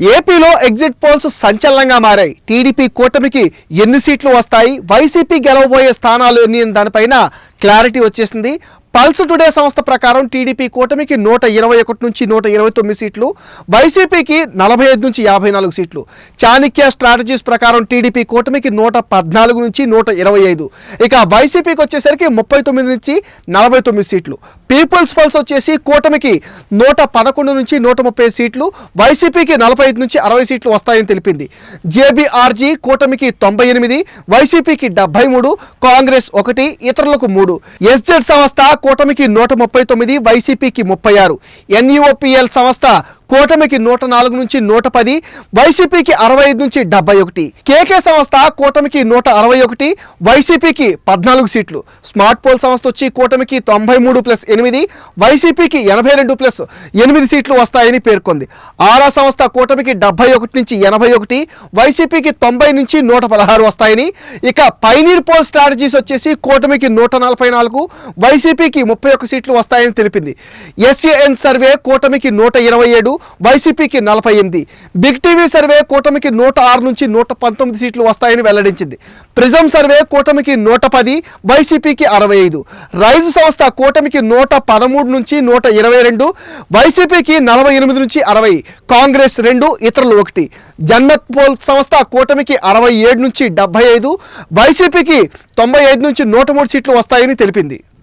ఏపీలో exit polls సంచలనంగా మారాయి. టీడీపీ కూటమికి ఎన్ని సీట్లు వస్తాయి? వైసీపీ గెలవబోయే స్థానాలు ఎన్ని అనే దానిపైన క్లారిటీ వచ్చేసింది. పల్స్ టుడే సంస్థ ప్రకారం టీడీపీ కూటమికి నూట ఇరవై ఒకటి నుంచి నూట ఇరవై తొమ్మిది సీట్లు వైసీపీకి నలభై ఐదు నుంచి యాభై నాలుగు సీట్లు. చాణక్య స్ట్రాటజీస్ ప్రకారం టీడీపీ కూటమికి నూట పద్నాలుగు నుంచి నూట ఇరవై ఐదు. ఇక వైసీపీకి వచ్చేసరికి ముప్పై తొమ్మిది నుంచి నలభై తొమ్మిది సీట్లు. పీపుల్స్ పల్స్ వచ్చేసి కూటమికి నూట పదకొండు నుంచి నూట ముప్పై సీట్లు వైసీపీకి నలభై ఐదు నుంచి అరవై సీట్లు వస్తాయని తెలిపింది. జేబీఆర్జీ కూటమికి తొంభై ఎనిమిది వైసీపీకి డెబ్బై మూడు కాంగ్రెస్ ఒకటి ఇతరులకు మూడు. ఎస్జెడ్ సంస్థ కూటమికి నూట ముప్పై తొమ్మిది వైసీపీకి ముప్పై ఆరు. ఎన్యూఓపిఎల్ సంస్థ కూటమికి నూట నాలుగు నుంచి నూట పది వైసీపీకి అరవై ఐదు నుంచి డెబ్బై ఒకటి. కేకే సంస్థ కూటమికి నూట అరవై ఒకటి వైసీపీకి పద్నాలుగు సీట్లు. స్మార్ట్ పోల్ సంస్థ వచ్చి కూటమికి తొంభై మూడు ప్లస్ ఎనిమిది వైసీపీకి ఎనభై రెండు ప్లస్ ఎనిమిది సీట్లు వస్తాయని పేర్కొంది. ఆరా సంస్థ కూటమికి డెబ్బై ఒకటి నుంచి ఎనభై ఒకటి వైసీపీకి తొంభై నుంచి నూట పదహారు వస్తాయని. ఇక పైనీర్ పోల్ స్ట్రాటజీస్ వచ్చేసి కూటమికి నూట నలభై నాలుగు వైసీపీకి ముప్పై ఒక్క సీట్లు వస్తాయని తెలిపింది. ఎస్ఏఎన్ సర్వే కూటమికి నూట ఇరవై ఏడు వైసీపీకి నలభై ఎనిమిది. బిగ్ టీవీ సర్వే కూటమికి నూట ఆరు నుంచి నూట పంతొమ్మిది సీట్లు వస్తాయని వెల్లడించింది. ప్రిజం సర్వే కూటమికి నూట పది వైసీపీకి అరవై ఐదు. రైజ్ సంస్థ కూటమికి నూట పదమూడు నుంచి నూట ఇరవై రెండు వైసీపీకి నలభై ఎనిమిది నుంచి అరవై కాంగ్రెస్ రెండు ఇతరులు ఒకటి. జన్మత్ పోల్ సంస్థ కూటమికి అరవై ఏడు నుంచి డెబ్బై ఐదు వైసీపీకి తొంభై ఐదు నుంచి నూట మూడు సీట్లు వస్తాయని తెలిపింది.